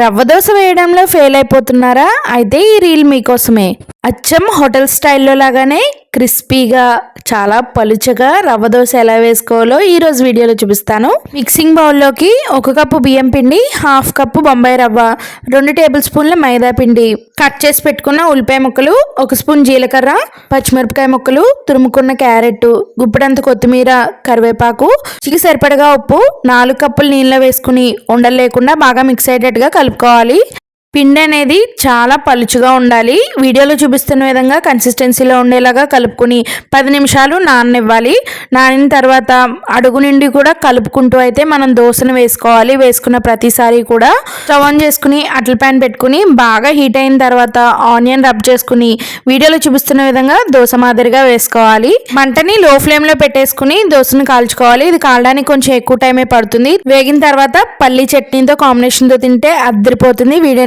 రవ్వ దోశ వేయడంలో ఫెయిల్ అయిపోతున్నారా? అయితే ఈ రీల్ మీకోసమే. అచ్చం హోటల్ స్టైల్లో లాగానే క్రిస్పీగా చాలా పలుచగా రవ్వ దోశ ఎలా వేసుకోవాలో ఈరోజు వీడియోలో చూపిస్తాను. మిక్సింగ్ బౌల్లోకి ఒక కప్పు బియ్యం పిండి హాఫ్ కప్పు బొంబాయి రవ్వ రెండు టేబుల్ స్పూన్ల మైదా పిండి. కట్ చేసి పెట్టుకున్న ఉల్లిపాయ ముక్కలు ఒక స్పూన్ జీలకర్ర పచ్చిమిరపకాయ ముక్కలు తురుముకున్న క్యారెట్ గుప్పిడంత కొత్తిమీర కరివేపాకు చికి సరిపడగా ఉప్పు నాలుగు కప్పులు నీళ్ళ వేసుకుని ఉండలు లేకుండా బాగా మిక్స్ అయ్యేటట్టుగా కలుపుకోవాలి. పిండి అనేది చాలా పలుచుగా ఉండాలి. వీడియోలో చూపిస్తున్న విధంగా కన్సిస్టెన్సీలో ఉండేలాగా కలుపుకుని పది నిమిషాలు నాననివ్వాలి. నానిన తర్వాత అడుగు నుండి కూడా కలుపుకుంటూ అయితే మనం దోశను వేసుకోవాలి. వేసుకున్న ప్రతిసారి కూడా స్టవ్ ఆన్ చేసుకుని అట్ల ప్యాన్ పెట్టుకుని బాగా హీట్ అయిన తర్వాత ఆనియన్ రబ్ చేసుకుని వీడియోలో చూపిస్తున్న విధంగా దోశ మాదిరిగా వేసుకోవాలి. మంటని లో ఫ్లేమ్లో పెట్టేసుకుని దోశను కాల్చుకోవాలి. ఇది కాలడానికి కొంచెం ఎక్కువ టైమే పడుతుంది. వేగిన తర్వాత పల్లి చట్నీతో కాంబినేషన్తో తింటే అద్దరిపోతుంది వీడియో